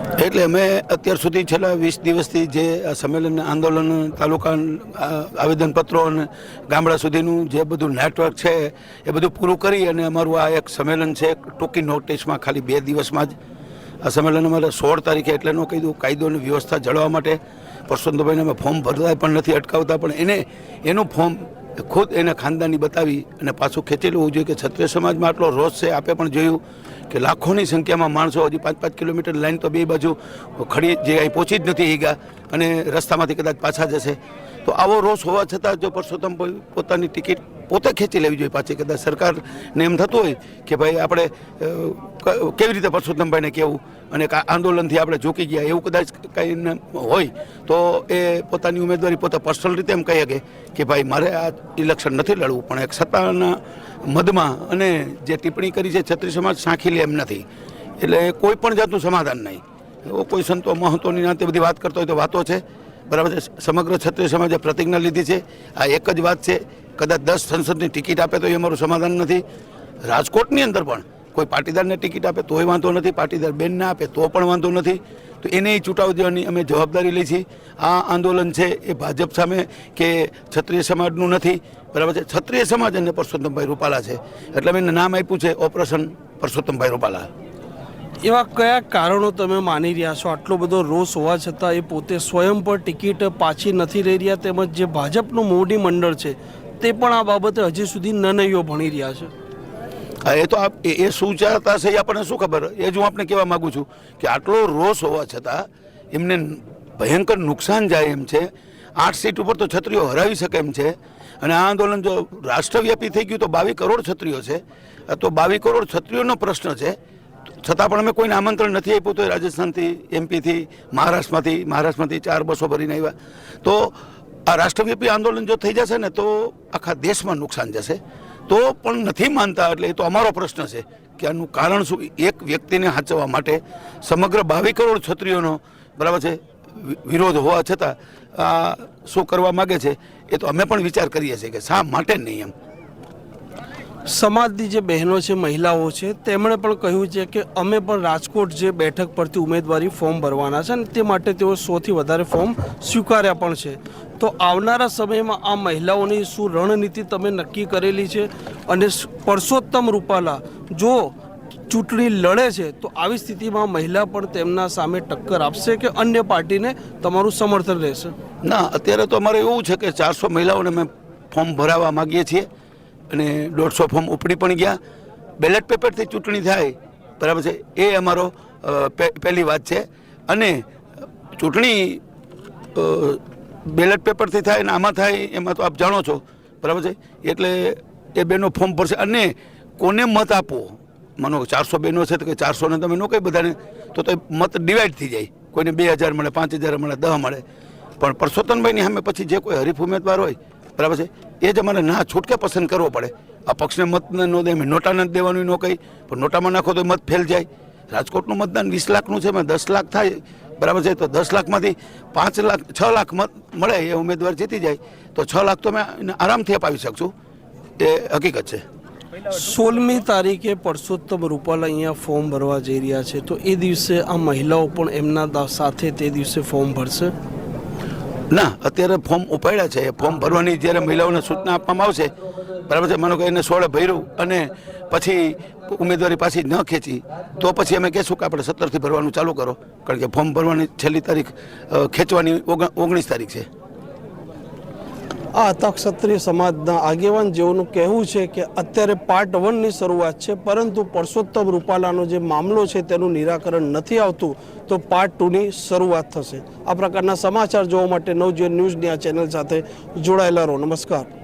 એટલે અમે અત્યાર સુધી છેલ્લા વીસ દિવસથી જે સંમેલન આંદોલન, તાલુકા આવેદનપત્રો અને ગામડા સુધીનું જે બધું નેટવર્ક છે, એ બધું પૂરું કરી અને અમારું આ એક સંમેલન છે ટૂંકી નોટિસમાં ખાલી બે દિવસમાં જ. આ સંમેલન અમારે સોળ તારીખે એટલે નો કીધું કાયદો અને વ્યવસ્થા જળવા માટે. પરસોત્તમભાઈને અમે ફોર્મ ભરતા પણ નથી અટકાવતા, પણ એને, એનું ફોર્મ ખુદ એને ખાનદાની બતાવી અને પાછું ખેંચેલું હોવું જોઈએ કે ક્ષત્રિય સમાજમાં આટલો રોષ છે, આપે પણ જોયું કે લાખોની સંખ્યામાં માણસો હજી પાંચ પાંચ કિલોમીટર લાઈન તો બે બાજુ ખડી જે અહીં પહોંચી જ નથી ગયા અને રસ્તામાંથી કદાચ પાછા જશે. તો આવો રોષ હોવા છતાં જો પરસોત્તમ પોતાની ટિકિટ પોતે ખેંચી લેવી જોઈએ પાછી. કદાચ સરકારને એમ થતું હોય કે ભાઈ આપણે કેવી રીતે પરસોત્તમભાઈને કહેવું અને આંદોલનથી આપણે ઝૂકી ગયા એવું કદાચ કંઈ હોય, તો એ પોતાની ઉમેદવારી પોતે પર્સનલ રીતે એમ કહી શકે કે ભાઈ મારે આ ઇલેક્શન નથી લડવું, પણ એક સત્તાના મદમાં અને જે ટિપ્પણી કરી છે છત્રી સમાજ સાંખી લે એમ નથી. એટલે કોઈ પણ જાતનું સમાધાન નહીં. એવો કોઈ સંતો મહત્વની નાતે બધી વાત કરતો હોય તો વાતો છે. બરાબર સમગ્ર ક્ષત્રિય સમાજે પ્રતિજ્ઞા લીધી છે. આ એક જ વાત છે, કદાચ દસ સંસદની ટિકિટ આપે તો એ અમારું સમાધાન નથી. રાજકોટની અંદર પણ કોઈ પાટીદારને ટિકિટ આપે તોય વાંધો નથી, પાટીદાર બેનને આપે તો પણ વાંધો નથી. તો એને ચૂંટાવી દેવાની અમે જવાબદારી લઈ છીએ આ આંદોલન છે એ ભાજપ સામે કે ક્ષત્રિય સમાજનું નથી. બરાબર છે? ક્ષત્રિય સમાજ અને પરસોત્તમભાઈ રૂપાલા છે. એટલે મેં નામ આપ્યું છે ઓપરેશન પરસોત્તમભાઈ રૂપાલા. એવા કયા કારણો તમે માની રહ્યા છો? આટલો બધો રોષ હોવા છતાં એ પોતે સ્વયં પર ટિકિટ પાછી નથી રહી રહ્યા તેમજ જે ભાજપનું મોવડી મંડળ છે, તે પણ આ બાબતે હજી સુધી નનૈયો ભણી રહ્યા છે. એ તો આપ એ શું ચાહતા છે એ આપણને શું ખબર? એ જ હું આપણે કહેવા માગું છું કે આટલો રોષ હોવા છતાં એમને ભયંકર નુકસાન જાય એમ છે. આઠ સીટ ઉપર તો છત્રીઓ હરાવી શકે એમ છે. અને આ આંદોલન જો રાષ્ટ્રવ્યાપી થઈ ગયું તો બાવીસ કરોડ છત્રીઓ છે. તો બાવીસ કરોડ છત્રીઓનો પ્રશ્ન છે. છતાં પણ અમે કોઈને આમંત્રણ નથી આપ્યું તો રાજસ્થાનથી એમપીથી, મહારાષ્ટ્રમાંથી મહારાષ્ટ્રમાંથી ચાર બસો ભરીને આવ્યા. તો આ રાષ્ટ્રવ્યાપી આંદોલન જો થઈ જશે ને તો આખા દેશમાં નુકસાન જશે. તો પણ નથી માનતા એટલે એ તો અમારો પ્રશ્ન છે કે આનું કારણ શું? એક વ્યક્તિને સાચવવા માટે સમગ્ર બાવીસ કરોડ છત્રીઓનો બરાબર છે વિરોધ હોવા છતાં, આ, શું કરવા માગે છે એ તો અમે પણ વિચાર કરીએ છીએ કે શા માટે નહીં એમ? સમાજની જે બહેનો છે, મહિલાઓ છે, તેમણે પણ કહ્યું છે કે અમે પણ રાજકોટ જે બેઠક પરથી ઉમેદવારી ફોર્મ ભરવાના છે અને તે માટે તેઓ સોથી વધારે ફોર્મ સ્વીકાર્યા પણ છે. તો આવનારા સમયમાં આ મહિલાઓની શું રણનીતિ તમે નક્કી કરેલી છે? અને પરસોત્તમ રૂપાલા જો ચૂંટણી લડે છે, તો આવી સ્થિતિમાં મહિલા પણ તેમના સામે ટક્કર આપશે કે અન્ય પાર્ટીને તમારું સમર્થન રહેશે? ના, અત્યારે તો અમારે એવું છે કે ચારસો મહિલાઓને અમે ફોર્મ ભરાવવા માગીએ છીએ. અને દોઢસો ફોર્મ ઉપડી પણ ગયા. બેલેટ પેપરથી ચૂંટણી થાય. બરાબર છે? એ અમારો પહેલી વાત છે. અને ચૂંટણી બેલેટ પેપરથી થાય અને આમાં થાય, એમાં તો આપ જાણો છો. બરાબર છે? એટલે એ બેનો ફોર્મ ભરશે. અને કોને મત આપવો માનો ચારસો બેનો છે તો કે ચારસોને તમે નો કહી બધાને, તો તો મત ડિવાઈડ થઈ જાય. કોઈને બે હજાર મળે, પાંચ હજાર મળે, દહ મળે. પણ પરસોત્તમભાઈની સામે પછી જે કોઈ હરીફ ઉમેદવાર હોય, બરાબર છે? એ જ અમારે ના છૂટકે પસંદ કરવો પડે. આ પક્ષને મત ન દે અમે નોટા નથી દેવાનું ન કહી પણ નોટામાં નાખો તો મત ફેલ જાય. રાજકોટનું મતદાન વીસ લાખનું છે એમાં દસ લાખ થાય. બરાબર છે? તો દસ લાખમાંથી પાંચ લાખ, છ લાખ મત મળે એ ઉમેદવાર જીતી જાય. તો છ લાખ તો મેં આરામથી અપાવી શકશું. એ હકીકત છે. સોળમી તારીખે પરસોત્તમ રૂપાલા અહીંયા ફોર્મ ભરવા જઈ રહ્યા છે. તો એ દિવસે આ મહિલાઓ પણ એમના સાથે તે દિવસે ફોર્મ ભરશે? ના, અત્યારે ફોર્મ ઉપાડ્યા છે. ફોર્મ ભરવાની જ્યારે મહિલાઓને સૂચના આપવામાં આવશે, બરાબર છે? માનો કે એને સોળે ભર્યું અને પછી ઉમેદવારી પાછી ન ખેંચી, તો પછી અમે કહેશું કે આપણે સત્તરથી ભરવાનું ચાલુ કરો. કારણ કે ફોર્મ ભરવાની છેલ્લી તારીખ ખેંચવાની ઓગ- ઓગણીસ તારીખ છે. આ હતા ક્ષત્રિય સમાજના આગેવાન જેઓનું કહેવું છે કે અત્યારે પાર્ટ વનની શરૂઆત છે, પરંતુ પરસોત્તમ રૂપાલાનો જે મામલો છે તેનું નિરાકરણ નથી આવતું, તો પાર્ટ ટુની શરૂઆત થશે. આ પ્રકારના સમાચાર જોવા માટે નવજીવન ન્યૂઝની આ ચેનલ સાથે જોડાયેલા રહો. નમસ્કાર.